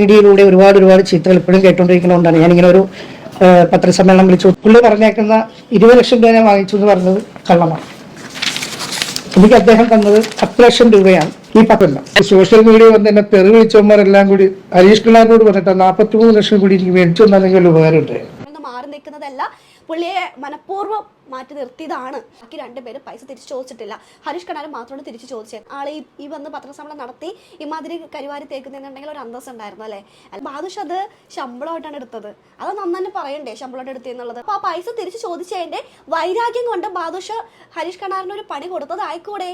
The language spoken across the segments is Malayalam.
മീഡിയയിലൂടെ ഒരുപാട് ഒരുപാട് ചീത്തകൾ ഇപ്പോഴും കേട്ടുകൊണ്ടിരിക്കുന്നതുകൊണ്ടാണ് ഞാനിങ്ങനെ ഒരു പത്രസമ്മേളനം വിളിച്ചു. പുള്ളി പറഞ്ഞേക്കുന്ന ഇരുപത് ലക്ഷം രൂപ ഞാൻ വാങ്ങിച്ചു എന്ന് പറഞ്ഞത് കള്ളമാണ്. എനിക്ക് അദ്ദേഹം തന്നത് പത്ത് ലക്ഷം രൂപയാണ്. ഈ പത്തല്ല സോഷ്യൽ മീഡിയ വന്ന് എന്നെ തെറി വിളിച്ചവന്മാരെല്ലാം കൂടി ഹരീഷ് കുമാറിനോട് പറഞ്ഞിട്ട് നാൽപ്പത്തി മൂന്ന് ലക്ഷം കൂടി എനിക്ക് മേടിച്ചു തന്നെങ്കിൽ ഉപകാരം ഉണ്ടായിരുന്നു മാറി നിൽക്കുന്നതല്ല പുള്ളിയെ മനഃപൂർവം മാറ്റി നിർത്തിയതാണ്. ബാക്കി രണ്ടുപേരും പൈസ തിരിച്ചു ചോദിച്ചിട്ടില്ല. ഹരീഷ് കണാരൻ മാത്രമാണ് തിരിച്ചു ചോദിച്ചത് ആളെ ഈ- വന്ന് പത്രസമ്മേളനം നടത്തി ഇമാതിരി കരിവാരി തേക്കുന്നുണ്ടെങ്കിൽ ഒരു അന്തസ് ഉണ്ടായിരുന്നു അല്ലേ? ബാദുഷ് അത് ശമ്പളമായിട്ടാണ് എടുത്തത്. അത് നന്നെ പറയണ്ടേ ശമ്പളമായിട്ട് എടുത്തെന്നുള്ളത് അപ്പൊ ആ പൈസ തിരിച്ചു ചോദിച്ചതിന്റെ വൈരാഗ്യം കൊണ്ട് ബാദുഷ് ഹരീഷ് കണാറിന് ഒരു പണി കൊടുത്തതായിക്കൂടെ?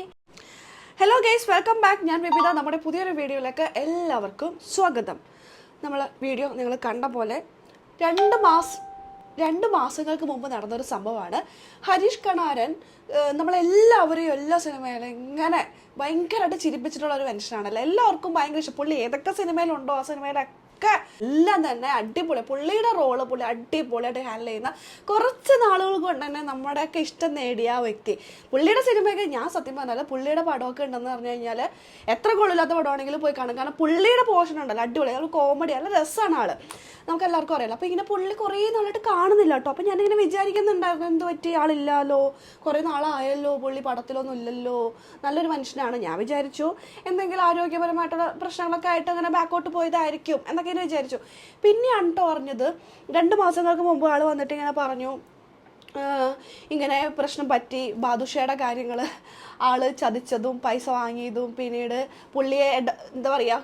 ഹലോ ഗൈസ് വെൽക്കം ബാക്ക് ഞാൻ വിവിധ നമ്മുടെ പുതിയൊരു വീഡിയോയിലേക്ക് എല്ലാവർക്കും സ്വാഗതം. നമ്മൾ വീഡിയോ നിങ്ങൾ കണ്ട പോലെ രണ്ട് മാസം രണ്ട് മാസങ്ങൾക്ക് മുമ്പ് നടന്നൊരു സംഭവമാണ്. ഹരീഷ് കണാരൻ നമ്മളെല്ലാവരെയും എല്ലാ സിനിമയിലും ഇങ്ങനെ ഭയങ്കരമായിട്ട് ചിരിപ്പിച്ചിട്ടുള്ള ഒരു മനുഷ്യനാണല്ലോ. എല്ലാവർക്കും ഭയങ്കര ഇഷ്ടം. പുള്ളി ഏതൊക്കെ സിനിമയിലുണ്ടോ ആ സിനിമയിലൊക്കെ എല്ലാം തന്നെ അടിപൊളി. പുള്ളിയുടെ റോൾ പുള്ളി അടിപൊളിയായിട്ട് ഹാൻഡിൽ ചെയ്യുന്ന കുറച്ച് നാളുകൾ കൊണ്ട് തന്നെ നമ്മുടെയൊക്കെ ഇഷ്ടം നേടിയ ആ വ്യക്തി. പുള്ളിയുടെ സിനിമയൊക്കെ ഞാൻ സത്യം പറഞ്ഞാൽ പുള്ളിയുടെ പടമൊക്കെ ഉണ്ടെന്ന് പറഞ്ഞു കഴിഞ്ഞാൽ എത്ര കൊള്ളില്ലാത്ത പടമാണെങ്കിലും പോയി കാണും. കാരണം പുള്ളിയുടെ പോർഷൻ ഉണ്ടല്ലോ അടിപൊളി. അത് കോമഡി നല്ല രസമാണ് ആൾ. നമുക്ക് എല്ലാവർക്കും അറിയാലോ. അപ്പോൾ ഇങ്ങനെ പുള്ളി കുറേ നാളായിട്ട് കാണുന്നില്ല കേട്ടോ. അപ്പോൾ ഞാനിങ്ങനെ വിചാരിക്കുന്നുണ്ടായിരുന്നു എന്ത് പറ്റി? ആളില്ലല്ലോ കുറേ നാളായല്ലോ പുള്ളി പടത്തിലൊന്നും ഇല്ലല്ലോ? നല്ലൊരു മനുഷ്യനാണ്. ഞാൻ വിചാരിച്ചു എന്തെങ്കിലും ആരോഗ്യപരമായിട്ടുള്ള പ്രശ്നങ്ങളൊക്കെ ആയിട്ട് അങ്ങനെ ബാക്കോട്ട് പോയതായിരിക്കും. എന്നൊക്കെ ഇങ്ങനെ വിചാരിച്ചു. പിന്നെയാണ് കേട്ടോ അറിഞ്ഞത് രണ്ട് മാസങ്ങൾക്ക് മുമ്പ് ആൾ വന്നിട്ട് ഇങ്ങനെ പറഞ്ഞു ഇങ്ങനെ പ്രശ്നം പറ്റി ബാദുഷയുടെ കാര്യങ്ങൾ ആൾ ചതിച്ചതും പൈസ വാങ്ങിയതും പിന്നീട് പുള്ളിയെ എന്താ പറയുക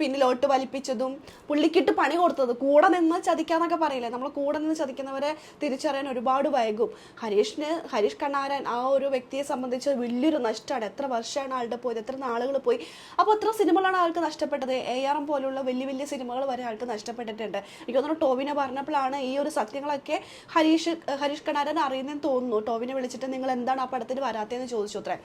പിന്നിലോട്ട് വലിപ്പിച്ചതും പുള്ളിക്കിട്ട് പണി കൊടുത്തത്. കൂടെ നിന്ന് ചതിക്കാന്നൊക്കെ പറയില്ലേ? നമ്മൾ കൂടെ നിന്ന് ചതിക്കുന്നവരെ തിരിച്ചറിയാൻ ഒരുപാട് വൈകും. ഹരീഷിന് ഹരീഷ് കണ്ണാരൻ ആ ഒരു വ്യക്തിയെ സംബന്ധിച്ച് വലിയൊരു നഷ്ടമാണ് എത്ര വർഷമാണ് ആളുടെ പോയത്? എത്ര നാളുകൾ പോയി? അപ്പോൾ എത്ര സിനിമകളാണ് ആൾക്ക് നഷ്ടപ്പെട്ടത്. എ ആർ എം പോലുള്ള വലിയ വലിയ സിനിമകൾ വരെ ആൾക്ക് നഷ്ടപ്പെട്ടിട്ടുണ്ട്. എനിക്ക് തോന്നുന്നു ടോവിനെ പറഞ്ഞപ്പോഴാണ് ഈ ഒരു സത്യങ്ങളൊക്കെ ഹരീഷ് ഹരീഷ് കണ്ണാരൻ അറിയുന്നതെന്ന് തോന്നുന്നു. ടോവിനെ വിളിച്ചിട്ട് നിങ്ങൾ എന്താണ് ആ പടത്തിന് വരാത്തതെന്ന് ചോദിച്ചു അത്രേ?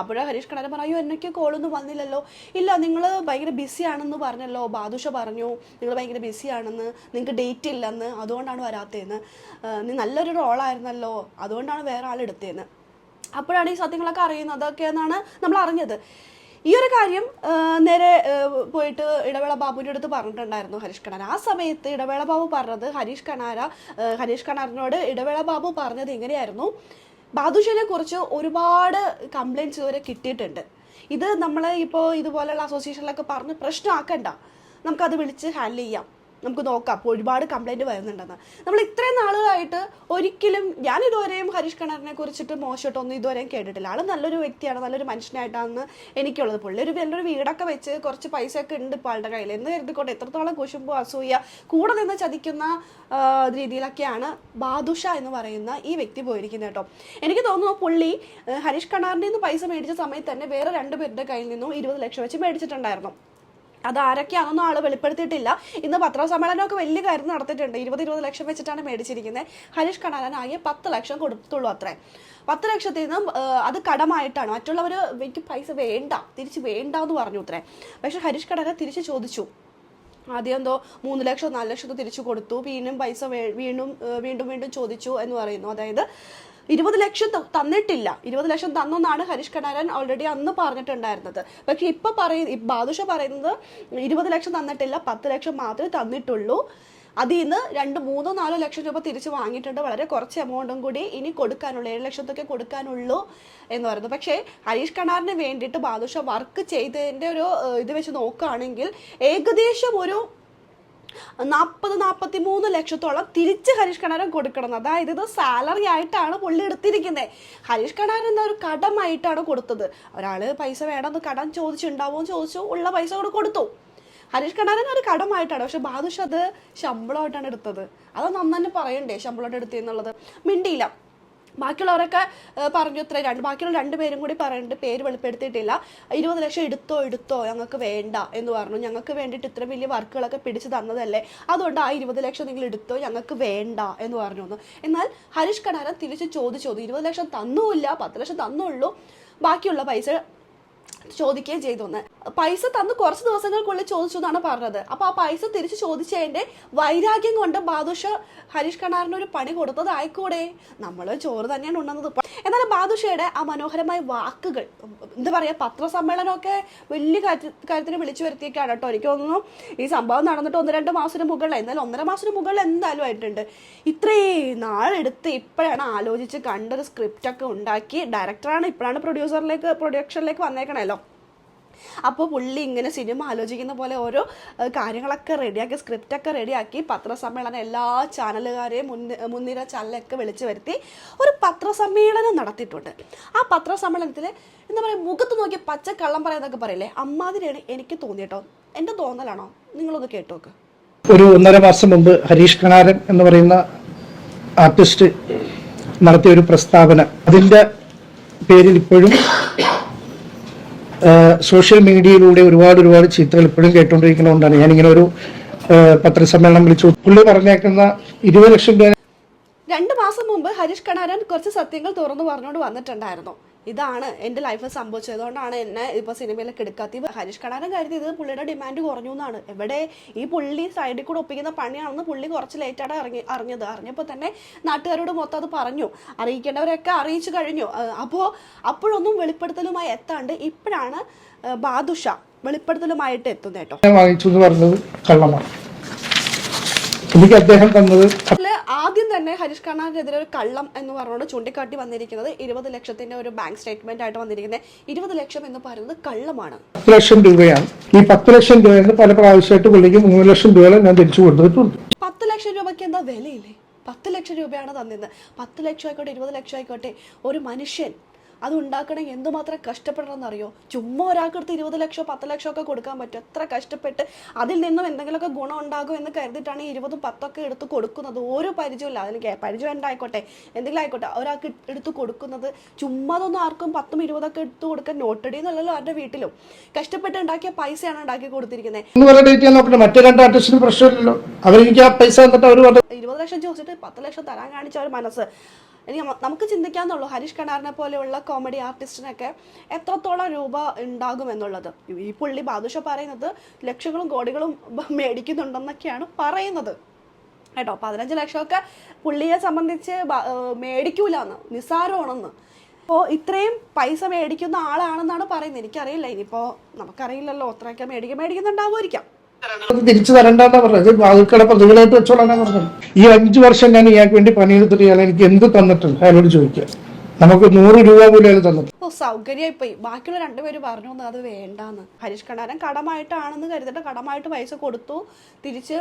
അപ്പോഴേ ഹരീഷ് കണ്ണാരൻ പറഞ്ഞു എന്നൊക്കെ കോളൊന്നും വന്നില്ലല്ലോ. ഇല്ല നിങ്ങൾ ഭയങ്കര ബിസി പറഞ്ഞല്ലോ ബാദുഷ പറഞ്ഞു നിങ്ങൾ ഭയങ്കര ബിസി ആണെന്ന് നിങ്ങൾക്ക് ഡേറ്റ് ഇല്ലെന്ന് അതുകൊണ്ടാണ് വരാത്തതെന്ന് "ആ, നീ നല്ലൊരു റോളായിരുന്നല്ലോ അതുകൊണ്ടാണ് വേറെ ആളെടുത്തതെന്ന് അപ്പോഴാണ് ഈ സത്യങ്ങളൊക്കെ അറിയുന്നത് അതൊക്കെ എന്നാണ് നമ്മൾ അറിഞ്ഞത്. ഈ ഒരു കാര്യം നേരെ പോയിട്ട് ഇടവേള ബാബുവിന്റെ അടുത്ത് പറഞ്ഞിട്ടുണ്ടായിരുന്നു ഹരീഷ് കണാര. ആ സമയത്ത് ഇടവേള ബാബു പറഞ്ഞത് ഹരീഷ് കണാര ഹരീഷ് കണാറിനോട് ഇടവേള ബാബു പറഞ്ഞത് ഇങ്ങനെയായിരുന്നു. ബാദുഷനെ കുറിച്ച് ഒരുപാട് കംപ്ലയിന്റ്സ് ഇതുവരെ കിട്ടിയിട്ടുണ്ട്. ഇത് നമ്മൾ ഇപ്പോൾ ഇതുപോലെയുള്ള അസോസിയേഷനിലൊക്കെ പറഞ്ഞ് പ്രശ്നമാക്കണ്ട. നമുക്കത് വിളിച്ച് ഹാൻഡിൽ ചെയ്യാം. നമുക്ക് നോക്കാം. അപ്പോൾ ഒരുപാട് കംപ്ലൈന്റ് വരുന്നുണ്ടെന്ന്. നമ്മൾ ഇത്രയും നാളുകളായിട്ട് ഒരിക്കലും ഞാൻ ഇതുവരെയും ഹരീഷ് കണറിനെ കുറിച്ചിട്ട് മോശമായിട്ടൊന്നും ഇതുവരെയും കേട്ടിട്ടില്ല. ആൾ നല്ലൊരു വ്യക്തിയാണ് നല്ലൊരു മനുഷ്യനായിട്ടാണ് എനിക്കുള്ളത്. പുള്ളി ഒരു വലിയൊരു വീടൊക്കെ വെച്ച് കുറച്ച് പൈസയൊക്കെ ഉണ്ട് ഇപ്പോൾ ആളുടെ കയ്യിൽ എന്ന് കരുതിക്കോട്ടെ എത്രത്തോളം കുശുമ്പോ അസൂയ കൂടെ നിന്ന് ചതിക്കുന്ന രീതിയിലൊക്കെയാണ് ബാദുഷ എന്ന് പറയുന്ന ഈ വ്യക്തി പോയിരിക്കുന്നത് കേട്ടോ. എനിക്ക് തോന്നുന്നു പുള്ളി ഹരീഷ് കണാറിന്റെ നിന്ന് പൈസ മേടിച്ച സമയത്ത് തന്നെ വേറെ രണ്ടുപേരുടെ കയ്യിൽ നിന്നും ഇരുപത് ലക്ഷം വെച്ച് മേടിച്ചിട്ടുണ്ടായിരുന്നു. അത് ആരൊക്കെയാണെന്നൊന്നും ആൾ വെളിപ്പെടുത്തിയിട്ടില്ല. ഇന്ന് പത്രസമ്മേളനമൊക്കെ വലിയ കാര്യം നടത്തിയിട്ടുണ്ട്. ഇരുപത് ഇരുപത് ലക്ഷം വെച്ചിട്ടാണ് മേടിച്ചിരിക്കുന്നത് ഹരീഷ് കണാലൻ ആകെ പത്ത് ലക്ഷം കൊടുത്തുള്ളൂ അത്രേ. പത്ത് ലക്ഷത്തിൽ നിന്നും അത് കടമായിട്ടാണ്. മറ്റുള്ളവർ എനിക്ക് പൈസ വേണ്ട തിരിച്ച് വേണ്ട എന്ന് പറഞ്ഞു അത്രേ. പക്ഷെ ഹരീഷ് കണാരൻ തിരിച്ച് ചോദിച്ചു. ആദ്യം എന്തോ മൂന്ന് ലക്ഷം നാല് ലക്ഷം തിരിച്ചു കൊടുത്തു. വീണ്ടും പൈസ വീണ്ടും വീണ്ടും വീണ്ടും ചോദിച്ചു എന്ന് പറയുന്നു. അതായത് ഇരുപത് ലക്ഷം തന്നിട്ടില്ല. ഇരുപത് ലക്ഷം തന്നെന്നാണ് ഹരീഷ് കണാരൻ ഓൾറെഡി അന്ന് പറഞ്ഞിട്ടുണ്ടായിരുന്നത്. പക്ഷെ ഇപ്പൊ പറയുന്ന ബാദുഷ പറയുന്നത് ഇരുപത് ലക്ഷം തന്നിട്ടില്ല പത്ത് ലക്ഷം മാത്രമേ തന്നിട്ടുള്ളൂ. അതിൽ നിന്ന് രണ്ട് മൂന്നോ നാലോ ലക്ഷം രൂപ തിരിച്ച് വാങ്ങിയിട്ടുണ്ട്. വളരെ കുറച്ച് എമൗണ്ടും കൂടി ഇനി കൊടുക്കാനുള്ളൂ. ഏഴ് ലക്ഷത്തൊക്കെ കൊടുക്കാനുള്ളൂ എന്ന് പറയുന്നു. പക്ഷേ ഹരീഷ് കണാറിന് വേണ്ടിയിട്ട് ബാദുഷ വർക്ക് ചെയ്തതിന്റെ ഒരു ഇത് വെച്ച് നോക്കുകയാണെങ്കിൽ ഏകദേശം ഒരു നാൽപ്പത് നാൽപ്പത്തി മൂന്ന് ലക്ഷത്തോളം തിരിച്ച് ഹരീഷ് കണാരൻ കൊടുക്കണം. അതായത് ഇത് സാലറി ആയിട്ടാണ് പുള്ളി എടുത്തിരിക്കുന്നത് ഹരീഷ് കണാരൻ എന്ന ഒരു കടമായിട്ടാണ് കൊടുത്തത്. ഒരാൾ പൈസ വേണമെന്ന് കടം ചോദിച്ചുണ്ടാവുമോ എന്ന് ചോദിച്ചു ഉള്ള പൈസ കൂടെ കൊടുത്തു. ഹരീഷ് കണാരൻ ഒരു കടമായിട്ടാണ്. പക്ഷെ ബാദുഷ് അത് ശമ്പളമായിട്ടാണ് എടുത്തത്. അത് തന്നെ പറയണ്ടേ ശമ്പളമായിട്ട് എടുത്തെന്നുള്ളത് മിണ്ടിയില്ല. ബാക്കിയുള്ളവരൊക്കെ പറഞ്ഞു ഇത്ര രണ്ട് ബാക്കിയുള്ള രണ്ട് പേരും കൂടി പറയുന്നുണ്ട് പേര് വെളിപ്പെടുത്തിയിട്ടില്ല. ഇരുപത് ലക്ഷം എടുത്തോ എടുത്തോ ഞങ്ങൾക്ക് വേണ്ട എന്ന് പറഞ്ഞു. ഞങ്ങൾക്ക് വേണ്ടിയിട്ട് ഇത്ര വലിയ വർക്കുകളൊക്കെ പിടിച്ചു തന്നതല്ലേ? അതുകൊണ്ട് ആ ഇരുപത് ലക്ഷം നിങ്ങൾ എടുത്തോ ഞങ്ങൾക്ക് വേണ്ട എന്ന് പറഞ്ഞു വന്നു. എന്നാൽ ഹരീഷ് കണാരൻ തിരിച്ച് ചോദിച്ചു ഇരുപത് ലക്ഷം തന്നുമില്ല പത്ത് ലക്ഷം തന്നുള്ളൂ. ബാക്കിയുള്ള പൈസ ചോദിക്കുകയും ചെയ്തു പൈസ തന്ന് കുറച്ച് ദിവസങ്ങൾക്കുള്ളിൽ ചോദിച്ചു എന്നാണ് പറഞ്ഞത്. അപ്പൊ ആ പൈസ തിരിച്ചു ചോദിച്ചതിന്റെ വൈരാഗ്യം കൊണ്ട് ബാദുഷ ഹരീഷ് കണാറിന് ഒരു പണി കൊടുത്തതായിക്കൂടെ നമ്മൾ ചോറ് തന്നെയാണ് ഉണ്ണുന്നത്. ഇപ്പൊ. എന്നാൽ ബാദുഷയുടെ ആ മനോഹരമായ വാക്കുകൾ എന്താ പറയാ പത്രസമ്മേളനമൊക്കെ വലിയ കാര്യ- കാര്യത്തിന് വിളിച്ചു വരുത്തിയൊക്കെയാണ് കേട്ടോ. എനിക്ക് തോന്നുന്നു ഈ സംഭവം നടന്നിട്ട് ഒന്ന് രണ്ട് മാസത്തിന് മുകളിൽ എന്നാൽ ഒന്നര മാസത്തിന് മുകളിൽ എന്തായാലും ആയിട്ടുണ്ട്. ഇത്രയും നാളെടുത്ത് ഇപ്പോഴാണ് ആലോചിച്ച് കണ്ടൊരു സ്ക്രിപ്റ്റ് ഒക്കെ ഉണ്ടാക്കി. ഡയറക്ടറാണ് ഇപ്പോഴാണ് പ്രൊഡ്യൂസറിലേക്ക് പ്രൊഡക്ഷനിലേക്ക് വന്നേക്കണല്ലോ. അപ്പോൾ പുള്ളി ഇങ്ങനെ സിനിമ ആലോചിക്കുന്ന പോലെ ഓരോ കാര്യങ്ങളൊക്കെ റെഡിയാക്കി സ്ക്രിപ്റ്റൊക്കെ റെഡിയാക്കി പത്രസമ്മേളനം എല്ലാ ചാനലുകാരെയും മുൻ മുൻനിര ചാനലൊക്കെ വിളിച്ചു വരുത്തി ഒരു പത്രസമ്മേളനം നടത്തിയിട്ടുണ്ട്. ആ പത്രസമ്മേളനത്തിൽ എന്താ പറയുക മുഖത്ത് നോക്കി പച്ച കള്ളം പറയുന്നതൊക്കെ പറയില്ലേ? അമ്മാതിരിയാണ് എനിക്ക് തോന്നിയിട്ടോ എന്റെ തോന്നലാണോ? നിങ്ങളൊന്ന് കേട്ടോക്ക് ഒരു ഒന്നര മാസം മുമ്പ് ഹരീഷ് കണാരൻ എന്ന് പറയുന്ന ആർട്ടിസ്റ്റ് നടത്തിയ ഒരു പ്രസ്താവന. അതിന്റെ പേരിൽ ഇപ്പോഴും സോഷ്യൽ മീഡിയയിലൂടെ ഒരുപാട് ഒരുപാട് ചീത്തകൾ ഇപ്പോഴും കേട്ടുകൊണ്ടിരിക്കുന്നതുകൊണ്ടാണ്. ഞാനിങ്ങനെ ഒരു പത്രസമ്മേളനം വിളിച്ചു. പുള്ളി പറഞ്ഞേക്കുന്ന ഇരുപത് ലക്ഷം രൂപ രണ്ട് മാസം മുമ്പ് ഹരീഷ് കണാരൻ കുറച്ച് സത്യങ്ങൾ തുറന്നു പറഞ്ഞുകൊണ്ട് വന്നിട്ടുണ്ടായിരുന്നു. ഇതാണ് എന്റെ ലൈഫിൽ സംഭവിച്ചത് അതുകൊണ്ടാണ് എന്നെ ഇപ്പോൾ സിനിമയിലൊക്കെ എടുക്കാത്തത്. ഹരീഷ് കടാരൻ കരുതി ഇത് പുള്ളിയുടെ ഡിമാൻഡ് കുറഞ്ഞു എന്നാണ്. എവിടെ ഈ പുള്ളി സൈഡിൽ കൂടെ ഒപ്പിക്കുന്ന പണിയാണെന്ന് പുള്ളി കുറച്ച് ലേറ്റാണ് ഇറങ്ങി അറിഞ്ഞത്. അറിഞ്ഞപ്പോൾ തന്നെ നാട്ടുകാരോട് മൊത്തം അത് പറഞ്ഞു. അറിയിക്കേണ്ടവരൊക്കെ അറിയിച്ചു കഴിഞ്ഞു. അപ്പോൾ അപ്പോഴൊന്നും വെളിപ്പെടുത്തലുമായി എത്താണ്ട് ഇപ്പോഴാണ് ബാദുഷ വെളിപ്പെടുത്തലുമായിട്ട് എത്തുന്നത് കേട്ടോ. വാങ്ങിച്ചു എന്ന് പറഞ്ഞത് കള്ളമാണ്. എനിക്ക് അദ്ദേഹം തന്നത് ആദ്യം തന്നെ ഹരീഷ് കണ്ണാനെതിരെ ഒരു കള്ളം എന്ന് പറഞ്ഞുകൊണ്ട് ചൂണ്ടിക്കാട്ടി വന്നിരിക്കുന്നത് ഇരുപത് ലക്ഷത്തിന്റെ ഒരു ബാങ്ക് സ്റ്റേറ്റ്മെന്റ് ആയിട്ട് വന്നിരിക്കുന്നത്. ഇരുപത് ലക്ഷം എന്ന് പറയുന്നത് കള്ളമാണ്. പത്ത് ലക്ഷം രൂപയാണ്. ഈ പത്ത് ലക്ഷം നിന്ന് പല പ്രാവശ്യമായിട്ട് പുള്ളിക്ക് മൂന്ന് ലക്ഷം രൂപ ഞാൻ തിരിച്ചു കൊടുത്തിട്ടുണ്ട്. പത്ത് ലക്ഷം രൂപയ്ക്ക് എന്താ വിലയില്ലേ? പത്ത് ലക്ഷം രൂപയാണ് തന്നത് പത്ത് ലക്ഷം ആയിക്കോട്ടെ ഇരുപത് ലക്ഷം ആയിക്കോട്ടെ ഒരു മനുഷ്യൻ അത് ഉണ്ടാക്കണമെങ്കിൽ എന്തുമാത്രം കഷ്ടപ്പെടണമെന്ന് അറിയോ ചുമ്മാ ഒരാൾക്കടുത്ത് ഇരുപത് ലക്ഷമോ പത്ത് ലക്ഷമോ ഒക്കെ കൊടുക്കാൻ പറ്റും. എത്ര കഷ്ടപ്പെട്ട് അതിൽ നിന്നും എന്തെങ്കിലുമൊക്കെ ഗുണം ഉണ്ടാകും എന്ന് കരുതിയിട്ടാണ് ഈ ഇരുപതും പത്തൊക്കെ എടുത്ത് കൊടുക്കുന്നത്. ഒരു പരിചയമില്ല അതിന് കേ- പരിചയം ഉണ്ടായിക്കോട്ടെ എന്തെങ്കിലും ആയിക്കോട്ടെ. ഒരാൾക്ക് എടുത്ത് കൊടുക്കുന്നത് ചുമ്മാ അതൊന്നും ആർക്കും പത്തും ഇരുപതൊക്കെ എടുത്ത് കൊടുക്കാൻ നോട്ടടി എന്നല്ലല്ലോ അവരുടെ വീട്ടിലും. കഷ്ടപ്പെട്ട് ഉണ്ടാക്കിയ പൈസയാണ് ഉണ്ടാക്കി കൊടുത്തിരിക്കുന്നത്. മറ്റു രണ്ട് ആർട്ടിസ്റ്റിന് പ്രശ്നമില്ലല്ലോ. അവരെനിക്ക് ആ പൈസ ഇരുപത് ലക്ഷം ചോദിച്ചിട്ട് പത്ത് ലക്ഷം തരാൻ കാണിച്ച ഒരു മനസ്സ്. ഇനി നമുക്ക് ചിന്തിക്കാന്നുള്ളൂ ഹരീഷ് കണാറിനെ പോലെയുള്ള കോമഡി ആർട്ടിസ്റ്റിനൊക്കെ എത്രത്തോളം രൂപ ഉണ്ടാകും എന്നുള്ളത്. ഈ പുള്ളി ബാദുഷ പറയുന്നത് ലക്ഷങ്ങളും കോടികളും മേടിക്കുന്നുണ്ടെന്നൊക്കെയാണ് പറയുന്നത്. കേട്ടോ പതിനഞ്ച് ലക്ഷമൊക്കെ പുള്ളിയെ സംബന്ധിച്ച് മേടിക്കൂല എന്ന് നിസ്സാരമാണെന്ന്. ഇപ്പോൾ ഇത്രയും പൈസ മേടിക്കുന്ന ആളാണെന്നാണ് പറയുന്നത്. എനിക്കറിയില്ല. ഇനിയിപ്പോൾ നമുക്കറിയില്ലല്ലോ അത്രയൊക്കെ മേടിക്കാൻ മേടിക്കുന്നുണ്ടാവുമായിരിക്കാം. തിരിച്ചു തരണ്ടെന്നാ പറഞ്ഞത്. വാതിൽക്കട പ്രതികളായിട്ട് വെച്ചോളാനാ പറഞ്ഞത്. ഈ അഞ്ചു വർഷം ഞാൻ ഇയാൾക്ക് വേണ്ടി പണിയെടുത്തിട്ട് ഇയാൾ എനിക്ക് എന്ത് തന്നിട്ടുണ്ട്? അയാളോട് ചോദിക്കുക. നമുക്ക് നൂറ് രൂപ പോലും അയാൾ തന്നിട്ടുണ്ട് ഓ സൗകര്യമായി പോയി. ബാക്കിയുള്ള രണ്ടുപേര് പറഞ്ഞു അത് വേണ്ടാന്ന്. ഹരീഷ് കണ്ണാരൻ കടമായിട്ടാണെന്ന് കരുതിട്ട് കടമായിട്ട് പൈസ കൊടുത്തു. തിരിച്ച്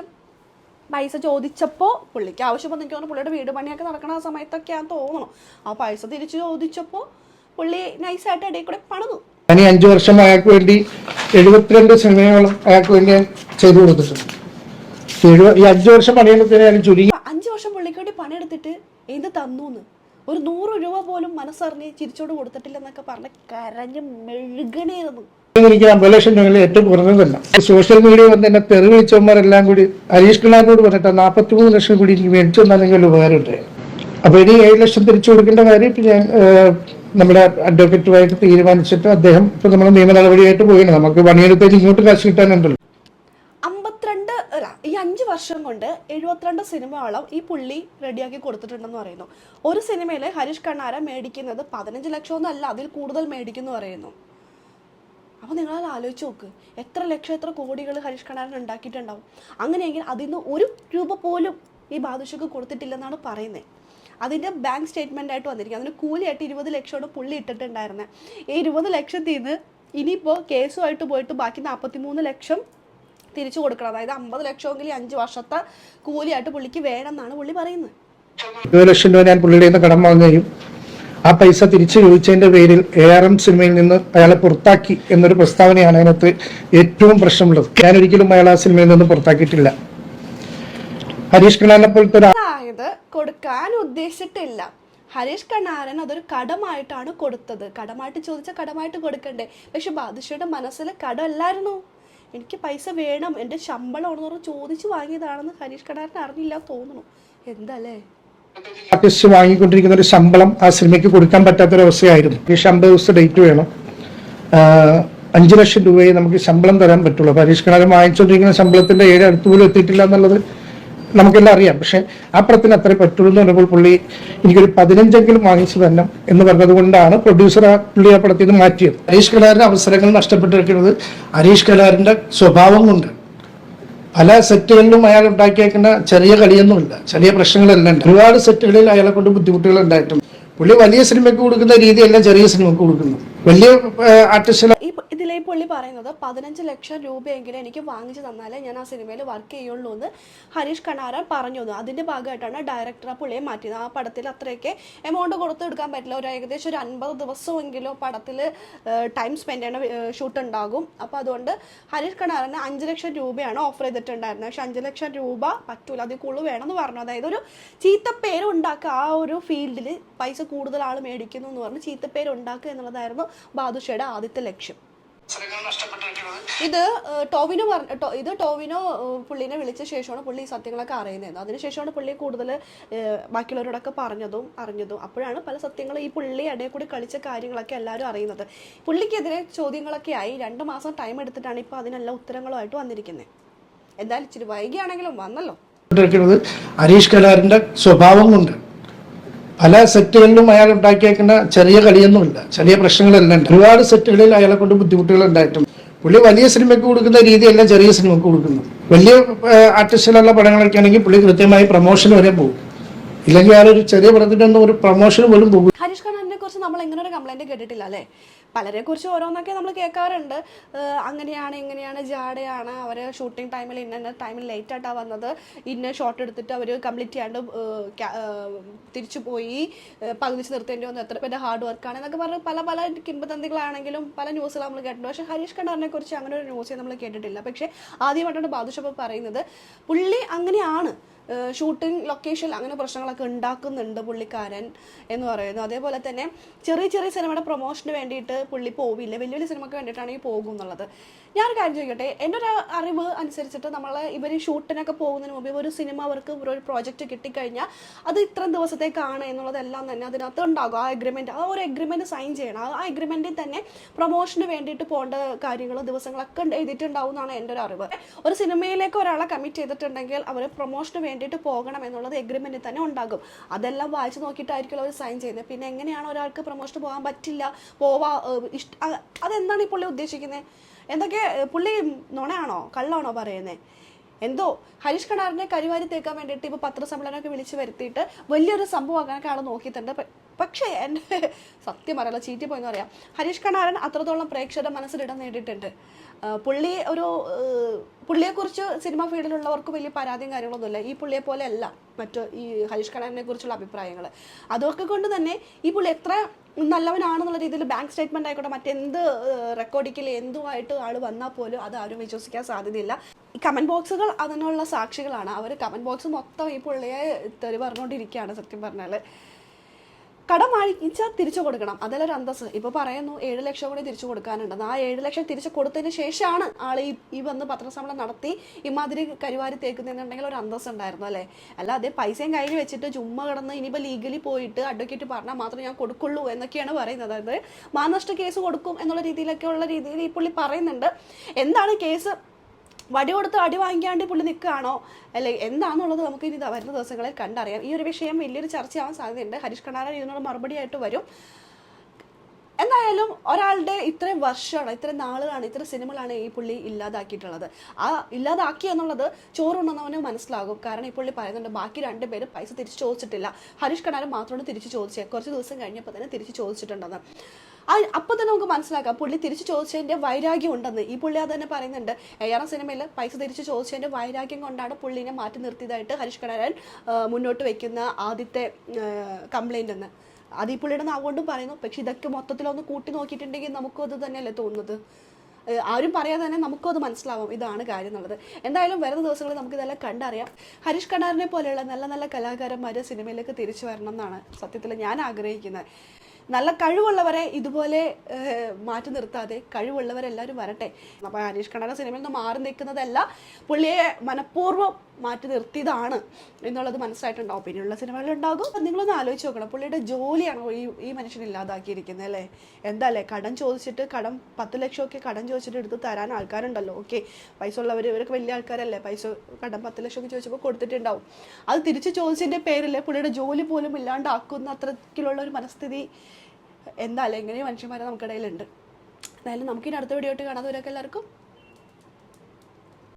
പൈസ ചോദിച്ചപ്പോൾ പുള്ളിക്ക് ആവശ്യം വന്നു എനിക്ക് തോന്നുന്നു പുള്ളിയുടെ വീട് പണിയൊക്കെ നടക്കണ ആ സമയത്തൊക്കെയാന്ന് തോന്നുന്നു. ആ പൈസ തിരിച്ച് ചോദിച്ചപ്പോൾ പുള്ളി നൈസായിട്ട് ഇടയിൽ കൂടെ പണിതു. ഞാൻ അഞ്ചു വർഷം അയാൾക്ക് വേണ്ടി എഴുപത്തിരണ്ട് സിനിമയോളം അയാൾക്ക് വേണ്ടി ചെയ്തു കൊടുത്തിട്ടുണ്ട്. ഈ അഞ്ചു വർഷം പണിയെടുത്തതിന് ഞാൻ ചുരുങ്ങി അപ്പൊ അഞ്ച് വർഷം പുള്ളിക്ക് വേണ്ടി പണിയെടുത്തിട്ട് എന്ത് തന്നു ഒരു നൂറ് രൂപ പോലും മനസ്സറിഞ്ഞ് ചിരിച്ചോട് കൊടുത്തിട്ടില്ലെന്നൊക്കെ പറഞ്ഞ് കരഞ്ഞ് എനിക്ക് ഏറ്റവും കുറഞ്ഞതല്ല. സോഷ്യൽ മീഡിയ വന്ന് എന്നെ തെറി വിളിച്ചവന്മാരെല്ലാം കൂടി ഹരീഷ് കുമാറിനോട് പറഞ്ഞിട്ട് നാൽപ്പത്തി മൂന്ന് ലക്ഷം കൂടി എനിക്ക് മേടിച്ചു തന്നെങ്കിൽ ഉപകാരം ഉണ്ടായി അപ്പൊ ഇനി ഏഴ് ലക്ഷം തിരിച്ചു കൊടുക്കേണ്ട കാര്യം ഇപ്പൊ ഞാൻ നമ്മുടെ അഡ്വക്കേറ്റുമായിട്ട് തീരുമാനിച്ചിട്ട് അദ്ദേഹം ഇപ്പൊ നമ്മുടെ നിയമ നടപടിയായിട്ട് പോയിട്ടുണ്ട് നമുക്ക് പണിയെടുത്തേക്ക് ഇങ്ങോട്ട് കാശ് കിട്ടാനുണ്ടല്ലോ. അല്ല ഈ അഞ്ച് വർഷം കൊണ്ട് എഴുപത്തിരണ്ട് സിനിമയോളം ഈ പുള്ളി റെഡിയാക്കി കൊടുത്തിട്ടുണ്ടെന്ന് പറയുന്നു. ഒരു സിനിമയിൽ ഹരീഷ് കണ്ണാര മേടിക്കുന്നത് പതിനഞ്ച് അല്ല അതിൽ കൂടുതൽ മേടിക്കുന്നു പറയുന്നു. അപ്പോൾ നിങ്ങളത് ആലോചിച്ച് നോക്ക് എത്ര ലക്ഷം എത്ര കോടികൾ ഹരീഷ് കണ്ണാരൻ ഉണ്ടാക്കിയിട്ടുണ്ടാവും? അങ്ങനെയെങ്കിൽ അതിൽ നിന്ന് ഒരു രൂപ പോലും ഈ ബാദുഷക്ക് കൊടുത്തിട്ടില്ലെന്നാണ് പറയുന്നത് അതിന്റെ ബാങ്ക് സ്റ്റേറ്റ്മെന്റ് ആയിട്ട് വന്നിരിക്കും അതിന് കൂലിയായിട്ട് ഇരുപത് ലക്ഷമാണ് പുള്ളി ഇട്ടിട്ടുണ്ടായിരുന്നത് ഈ ഇരുപത് ലക്ഷത്തിൽ നിന്ന് ഇനിയിപ്പോൾ കേസുമായിട്ട് പോയിട്ട് ബാക്കി നാൽപ്പത്തി മൂന്ന് ലക്ഷം തിരിച്ചു കൊടുക്കണം. അതായത് അമ്പത് ലക്ഷമെങ്കിൽ അഞ്ച് വർഷത്തെ കൂലിയായിട്ട് പുള്ളിക്ക് വേണം എന്നാണ് പുള്ളി പറയുന്നത്. ഇരുപത് ലക്ഷം രൂപ ഞാൻ പുള്ളിയുടെ നിന്ന് കടം വാങ്ങുകയും ആ പൈസ തിരിച്ചു ചോദിച്ചതിന്റെ പേരിൽ എ ആർ എം സിനിമയിൽ നിന്ന് അയാളെ പുറത്താക്കി എന്നൊരു പ്രസ്താവനയാണ് അതിനകത്ത് ഏറ്റവും പ്രശ്നമുള്ളത്. ഞാൻ ഒരിക്കലും അയാൾ ആ സിനിമയിൽ നിന്ന് പുറത്താക്കിയിട്ടില്ല. ഹരീഷ് കണാനെ പോലത്തെ ഒരു അതായത് കൊടുക്കാൻ ഉദ്ദേശിച്ചിട്ടില്ല. ഹരീഷ് കണ്ണാരൻ അതൊരു കടമായിട്ടാണ് കൊടുത്തത്. കടമായിട്ട് ചോദിച്ച കടമായിട്ട് കൊടുക്കണ്ടേ. പക്ഷെ ബാദുഷയുടെ മനസ്സിൽ കടമല്ലായിരുന്നു. എനിക്ക് പൈസ വേണം എന്റെ ശമ്പളം പറഞ്ഞ് ചോദിച്ചു വാങ്ങിയതാണെന്ന് ഹരീഷ് കടാറിന് അറിഞ്ഞില്ല തോന്നുന്നു. എന്തല്ലേ? ആർട്ടിസ്റ്റ് വാങ്ങിക്കൊണ്ടിരിക്കുന്ന ഒരു ശമ്പളം ആ സിനിമയ്ക്ക് കൊടുക്കാൻ പറ്റാത്തൊരവസ്ഥയായിരുന്നു. ഈ അമ്പത് ദിവസത്തെ ഡേറ്റ് വേണം. അഞ്ചു ലക്ഷം രൂപയെ നമുക്ക് ശമ്പളം തരാൻ പറ്റുള്ളൂ. കണാരൻ വാങ്ങിച്ചുകൊണ്ടിരിക്കുന്ന ശമ്പളത്തിന്റെ ഏഴ് അടുത്ത് പോലും എത്തിയിട്ടില്ല എന്നുള്ളത് നമുക്കെല്ലാം അറിയാം. പക്ഷെ ആ പടത്തിന് അത്രേ പറ്റുള്ളൂ എന്ന് പറഞ്ഞപ്പോൾ പുള്ളി എനിക്കൊരു പതിനഞ്ചെങ്കിലും വാങ്ങിച്ചു തന്നെ എന്ന് പറഞ്ഞത് കൊണ്ടാണ് പ്രൊഡ്യൂസർ ആ പുള്ളി ആ പടത്തിൽ നിന്ന് മാറ്റിയത്. ഹരീഷ് കലാറിന്റെ അവസരങ്ങൾ നഷ്ടപ്പെട്ടിരിക്കുന്നത് ഹരീഷ് കലാറിന്റെ സ്വഭാവം കൊണ്ട് പല സെറ്റുകളിലും അയാൾ ഉണ്ടാക്കിയേക്കുന്ന ചെറിയ കളിയൊന്നുമില്ല. ചെറിയ പ്രശ്നങ്ങളെല്ലാം ഉണ്ട്. ഒരുപാട് സെറ്റുകളിൽ അയാളെ കൊണ്ട് ബുദ്ധിമുട്ടുകൾ ഉണ്ടായിട്ടുണ്ട്. പുള്ളി വലിയ സിനിമയ്ക്ക് കൊടുക്കുന്ന രീതിയല്ല ചെറിയ സിനിമയ്ക്ക് കൊടുക്കുന്നു വലിയ ആർട്ടിസ്റ്റുകൾ ഈ ഇതിലെ പുള്ളി പറയുന്നത് പതിനഞ്ച് ലക്ഷം രൂപയെങ്കിലും എനിക്ക് വാങ്ങിച്ചു തന്നാലേ ഞാൻ ആ സിനിമയിൽ വർക്ക് ചെയ്യുള്ളൂ എന്ന് ഹരീഷ് കണാരൻ പറഞ്ഞു തന്നു. അതിന്റെ ഭാഗമായിട്ടാണ് ഡയറക്ടർ ആ പുള്ളിയെ മാറ്റിയത്. ആ പടത്തിൽ അത്രയൊക്കെ എമൗണ്ട് കൊടുത്ത് എടുക്കാൻ പറ്റില്ല. ഒരു ഏകദേശം ഒരു അൻപത് ദിവസമെങ്കിലും പടത്തിൽ ടൈം സ്പെൻഡ് ചെയ്യണ ഷൂട്ട് ഉണ്ടാകും. അപ്പോൾ അതുകൊണ്ട് ഹരീഷ് കണാരന് അഞ്ച് ലക്ഷം രൂപയാണ് ഓഫർ ചെയ്തിട്ടുണ്ടായിരുന്നത്. പക്ഷെ അഞ്ച് ലക്ഷം രൂപ പറ്റൂല. അതിൽ കൂടുതൽ വേണമെന്ന് പറഞ്ഞു. അതായത് ഒരു ചീത്തപ്പേര് ഉണ്ടാക്കുക. ആ ഒരു ഫീൽഡിൽ പൈസ കൂടുതൽ ആൾ മേടിക്കുന്നു എന്ന് പറഞ്ഞ് ചീത്തപ്പേര് ഉണ്ടാക്കുക എന്നുള്ളതായിരുന്നു ബാദുഷയുടെ ആദ്യത്തെ ലക്ഷ്യം. ഇത് ടോവിനോ പറഞ്ഞ ഇത് ടോവിനോ പുള്ളിനെ വിളിച്ച ശേഷമാണ് പുള്ളി ഈ സത്യങ്ങളൊക്കെ അറിയുന്നത്. അതിനുശേഷമാണ് പുള്ളി കൂടുതൽ ബാക്കിയുള്ളവരോടൊക്കെ പറഞ്ഞതും അറിഞ്ഞതും. അപ്പോഴാണ് പല സത്യങ്ങളും ഈ പുള്ളി ഇടയിൽ കൂടി കളിച്ച കാര്യങ്ങളൊക്കെ എല്ലാവരും അറിയുന്നത്. പുള്ളിക്കെതിരെ ചോദ്യങ്ങളൊക്കെ ആയി. രണ്ട് മാസം ടൈം എടുത്തിട്ടാണ് ഇപ്പോൾ അതിനെല്ലാം ഉത്തരങ്ങളുമായിട്ട് വന്നിരിക്കുന്നത് എന്തായാലും ഇച്ചിരി വൈകിയാണെങ്കിലും വന്നല്ലോ. ഹരീഷ് കലാറിന്റെ സ്വഭാവം കൊണ്ട്. പല സെറ്റുകളിലും അയാൾ ഉണ്ടാക്കിയേക്കുന്ന ചെറിയ കളിയൊന്നുമില്ല. ചെറിയ പ്രശ്നങ്ങളെല്ലാം ഒരുപാട് സെറ്റുകളിൽ അയാളെ കൊണ്ട് ബുദ്ധിമുട്ടുകൾ ഉണ്ടായിട്ടുണ്ട് പുള്ളി വലിയ സിനിമയ്ക്ക് കൊടുക്കുന്ന രീതിയല്ല ചെറിയ സിനിമയ്ക്ക് കൊടുക്കുന്നു വലിയ ആർട്ടിസ്റ്റിലുള്ള പടങ്ങളൊക്കെ ആണെങ്കിൽ പുള്ളി കൃത്യമായി പ്രൊമോഷൻ വരെ പോകും. ഇല്ലെങ്കിൽ ഒരു ചെറിയ പടത്തിന്റെ ഒന്നും ഒരു പ്രൊമോഷൻ പോലും പോകും. ഹരീഷ് ഖാനെ കുറിച്ച് നമ്മൾ ഇങ്ങനെ ഒരു കംപ്ലൈന്റ് കേട്ടിട്ടില്ല അല്ലേ? പലരെ കുറിച്ച് ഓരോന്നൊക്കെ നമ്മൾ കേൾക്കാറുണ്ട്. അങ്ങനെയാണ് ഇങ്ങനെയാണ് ജാടയാണ് അവർ ഷൂട്ടിംഗ് ടൈമിൽ ഇന്ന ടൈമിൽ ലേറ്റ് ആയിട്ടാണ് വന്നത്. ഇന്ന ഷോട്ട് എടുത്തിട്ട് അവർ കംപ്ലീറ്റ് ചെയ്യാണ്ട് തിരിച്ചു പോയി പകുതിച്ച് നിർത്തേണ്ടി വന്നു. എത്ര പേരുടെ ഹാർഡ് വർക്കാണ് എന്നൊക്കെ പറഞ്ഞ് പല പല കിംബന്തികളാണെങ്കിലും പല ന്യൂസുകൾ നമ്മൾ കേട്ടിട്ടുണ്ട്. പക്ഷേ ഹരീഷ് കണ്ണാറിനെ കുറിച്ച് അങ്ങനെ ഒരു ന്യൂസ് നമ്മൾ കേട്ടിട്ടില്ല. പക്ഷേ ആദ്യമായിട്ടാണ് ബാദുഷപ്പ് പറയുന്നത്. പുള്ളി അങ്ങനെയാണ്. ഷൂട്ടിംഗ് ലൊക്കേഷൻ അങ്ങനെ പ്രശ്നങ്ങളൊക്കെ ഉണ്ടാക്കുന്നുണ്ട് പുള്ളിക്കാരൻ എന്ന് പറയുന്നു. അതേപോലെ തന്നെ ചെറിയ ചെറിയ സിനിമയുടെ പ്രൊമോഷന് വേണ്ടിയിട്ട് പുള്ളി പോവില്ല. വലിയ വലിയ സിനിമയ്ക്ക് ഈ പോകും എന്നുള്ളത്. ഞാനൊരു കാര്യം ചോദിക്കട്ടെ എന്റെ ഒരു അറിവ് അനുസരിച്ചിട്ട് നമ്മൾ ഇവർ ഷൂട്ടിനൊക്കെ പോകുന്നതിന് മുമ്പ് ഒരു സിനിമ അവർക്ക് ഒരു പ്രോജക്റ്റ് കിട്ടിക്കഴിഞ്ഞാൽ അത് ഇത്രയും ദിവസത്തേക്കാണ് എന്നുള്ളതെല്ലാം തന്നെ അതിനകത്ത് ഉണ്ടാകും. ആ എഗ്രിമെന്റ് ആ ഒരു എഗ്രിമെന്റ് സൈൻ ചെയ്യണം. ആ എഗ്രിമെന്റിൽ തന്നെ പ്രൊമോഷന് വേണ്ടിയിട്ട് പോകേണ്ട കാര്യങ്ങൾ ദിവസങ്ങളൊക്കെ എഴുതിയിട്ടുണ്ടാവും എന്നാണ് എന്റെ ഒരു അറിവ്. ഒരു സിനിമയിലേക്ക് ഒരാളെ കമ്മിറ്റ് ചെയ്തിട്ടുണ്ടെങ്കിൽ അവർ പ്രൊമോഷന് വേണ്ടിയിട്ട് പോകണം എന്നുള്ളത് എഗ്രിമെന്റിൽ തന്നെ ഉണ്ടാകും. അതെല്ലാം വായിച്ചു നോക്കിയിട്ടായിരിക്കും അവർ സൈൻ ചെയ്യുന്നത്. പിന്നെ എങ്ങനെയാണ് ഒരാൾക്ക് പ്രൊമോഷന് പോകാൻ പറ്റില്ല പോവാ ഇഷ്ട അതെന്താണ് ഈ പുള്ളി ഉദ്ദേശിക്കുന്നത് എന്തൊക്കെ പുള്ളി നുണയാണോ കള്ളാണോ പറയുന്നത് എന്തോ ഹരീഷ് കണാറിനെ കരിവാരി തേക്കാൻ വേണ്ടിയിട്ട് ഇപ്പോൾ പത്രസമ്മേളനമൊക്കെ വിളിച്ചു വരുത്തിയിട്ട് വലിയൊരു സംഭവമാക്കാനൊക്കെ ആൾ നോക്കിയിട്ടുണ്ട്. പക്ഷേ എന്റെ സത്യം പറയാനുള്ള ചീറ്റി പോയെന്ന് പറയാം. ഹരീഷ് കണാരൻ അത്രത്തോളം പ്രേക്ഷകരുടെ മനസ്സിലിടം നേടിയിട്ടുണ്ട്. പുള്ളി ഒരു പുള്ളിയെക്കുറിച്ച് സിനിമ ഫീൽഡിലുള്ളവർക്ക് വലിയ പരാതിയും കാര്യങ്ങളൊന്നുമില്ല. ഈ പുള്ളിയെ പോലെ അല്ല മറ്റു ഈ ഹരീഷ് കണാരനെ കുറിച്ചുള്ള അഭിപ്രായങ്ങൾ. അതൊക്കെ കൊണ്ട് തന്നെ ഈ പുള്ളി എത്ര നല്ലവനാണെന്നുള്ള രീതിയിൽ ബാങ്ക് സ്റ്റേറ്റ്മെന്റ് ആയിക്കോട്ടെ മറ്റെന്ത് റെക്കോർഡിക്കൽ എന്തുമായിട്ട് ആൾ വന്നാൽ പോലും അത് ആരും വിശ്വസിക്കാൻ സാധ്യതയില്ല. കമന്റ് ബോക്സുകൾ അതിനുള്ള സാക്ഷികളാണ്. അവർ കമന്റ് ബോക്സ് മൊത്തം ഈ പുള്ളിയെ തെറി പറഞ്ഞുകൊണ്ടിരിക്കുകയാണ് സത്യം പറഞ്ഞാൽ കടം വാങ്ങിച്ചാൽ തിരിച്ചു കൊടുക്കണം. അതിലൊരു അന്തസ് ഇപ്പൊ പറയുന്നു ഏഴ് ലക്ഷം കൂടി തിരിച്ചു കൊടുക്കാനുണ്ടെന്ന് ആ ഏഴ് ലക്ഷം തിരിച്ചു കൊടുത്തതിന് ശേഷമാണ് ആൾ ഈ ഈ വന്ന് പത്രസമ്മേളനം നടത്തി ഇമാതിരി കരുവാരി തേക്കുന്നുണ്ടെങ്കിൽ ഒരു അന്തസ് ഉണ്ടായിരുന്നു അല്ലേ? അല്ലാതെ പൈസയും കയ്യിൽ വെച്ചിട്ട് ചുമ്മാ കിടന്ന് ഇനിയിപ്പോൾ ലീഗലി പോയിട്ട് അഡ്വക്കേറ്റ് പറഞ്ഞാൽ മാത്രമേ ഞാൻ കൊടുക്കുള്ളൂ എന്നൊക്കെയാണ് പറയുന്നത്. അതായത് മാനനഷ്ട കേസ് കൊടുക്കും എന്നുള്ള രീതിയിലൊക്കെ ഉള്ള രീതിയിൽ ഈ പുള്ളി പറയുന്നുണ്ട്. എന്താണ് കേസ്? വടി കൊടുത്ത് അടി വാങ്ങിക്കാണ്ട് പുള്ളി നിൽക്കുകയാണോ അല്ലെ എന്താണെന്നുള്ളത് നമുക്ക് ഇനി വരുന്ന ദിവസങ്ങളിൽ കണ്ടറിയാം. ഈ ഒരു വിഷയം വലിയൊരു ചർച്ചയാവാൻ സാധ്യതയുണ്ട്. ഹരീഷ് കണാരൻ ഇതിനോട് മറുപടിയായിട്ട് വരും. എന്തായാലും ഒരാളുടെ ഇത്രയും വർഷമാണ് ഇത്രയും നാളുകളാണ് ഇത്ര സിനിമകളാണ് ഈ പുള്ളി ഇല്ലാതാക്കിയിട്ടുള്ളത്. ആ ഇല്ലാതാക്കി എന്നുള്ളത് ചോറുണ്ടെന്നവന് മനസ്സിലാകും. കാരണം ഈ പുള്ളി പറയുന്നുണ്ട് ബാക്കി രണ്ട് പേര് പൈസ തിരിച്ചു ചോദിച്ചിട്ടില്ല. ഹരീഷ് കണാരൻ മാത്രമാണ് തിരിച്ചു ചോദിച്ചത് കുറച്ച് ദിവസം കഴിഞ്ഞപ്പോൾ തന്നെ തിരിച്ചു ചോദിച്ചിട്ടുണ്ടെന്ന്. അപ്പോൾ തന്നെ നമുക്ക് മനസ്സിലാക്കാം പുള്ളി തിരിച്ചു ചോദിച്ചതിന്റെ വൈരാഗ്യം ഉണ്ടെന്ന്. ഈ പുള്ളി അത് തന്നെ പറയുന്നുണ്ട് ഏറെ സിനിമയിൽ പൈസ തിരിച്ചു ചോദിച്ചതിന്റെ വൈരാഗ്യം കൊണ്ടാണ് പുള്ളിനെ മാറ്റി നിർത്തിയതായിട്ട് ഹരീഷ് കണാരൻ മുന്നോട്ട് വയ്ക്കുന്ന ആദ്യത്തെ കംപ്ലൈന്റ് എന്ന്. അത് ഈ പുള്ളിയുടെ നാവുകൊണ്ടും പറയുന്നു. പക്ഷെ ഇതൊക്കെ മൊത്തത്തിലൊന്ന് കൂട്ടി നോക്കിയിട്ടുണ്ടെങ്കിൽ നമുക്കും അത് തന്നെയല്ലേ തോന്നുന്നത്. ആരും പറയാതെ തന്നെ നമുക്കും അത് മനസ്സിലാവും. ഇതാണ് കാര്യം എന്നുള്ളത്. എന്തായാലും വരുന്ന ദിവസങ്ങളിൽ നമുക്ക് ഇതെല്ലാം കണ്ടറിയാം. ഹരീഷ് കണാറിനെ പോലെയുള്ള നല്ല നല്ല കലാകാരന്മാർ സിനിമയിലേക്ക് തിരിച്ചു വരണം എന്നാണ് സത്യത്തിൽ ഞാൻ ആഗ്രഹിക്കുന്നത്. നല്ല കഴിവുള്ളവരെ ഇതുപോലെ മാറ്റി നിർത്താതെ കഴിവുള്ളവരെല്ലാവരും വരട്ടെ. അപ്പോൾ ഹരീഷ് കണാര സിനിമയിൽ നിന്ന് മാറി നിൽക്കുന്നതല്ല പുള്ളിയെ മനഃപൂർവം മാറ്റി നിർത്തിയതാണ് എന്നുള്ളത് മനസ്സിലായിട്ടുണ്ടാവും പിന്നെയുള്ള സിനിമകളുണ്ടാകും അപ്പം നിങ്ങളൊന്ന് ആലോചിച്ച് നോക്കണം. പുള്ളിയുടെ ജോലിയാണ് ഈ ഈ മനുഷ്യൻ ഇല്ലാതാക്കിയിരിക്കുന്നത് അല്ലേ? എന്താ അല്ലേ കടം ചോദിച്ചിട്ട് കടം പത്ത് ലക്ഷമൊക്കെ കടം ചോദിച്ചിട്ട് എടുത്ത് തരാൻ ആൾക്കാരുണ്ടല്ലോ. ഓക്കെ. പൈസ ഉള്ളവർ ഇവരൊക്കെ വലിയ ആൾക്കാരല്ലേ? പൈസ കടം പത്ത് ലക്ഷമൊക്കെ ചോദിച്ചപ്പോൾ കൊടുത്തിട്ടുണ്ടാവും. അത് തിരിച്ച് ചോദിച്ചതിന്റെ പേരിൽ പുള്ളിയുടെ ജോലി പോലും ഇല്ലാണ്ടാക്കുന്ന അത്രയ്ക്കുള്ള ഒരു മനസ്ഥിതി എന്താ? അല്ലേ? ഇങ്ങനെ മനുഷ്യന്മാരെ നമുക്കിടയിലുണ്ട്. എന്തായാലും നമുക്കിനി അടുത്ത വീഡിയോ ആയിട്ട് കാണാതെ എല്ലാവർക്കും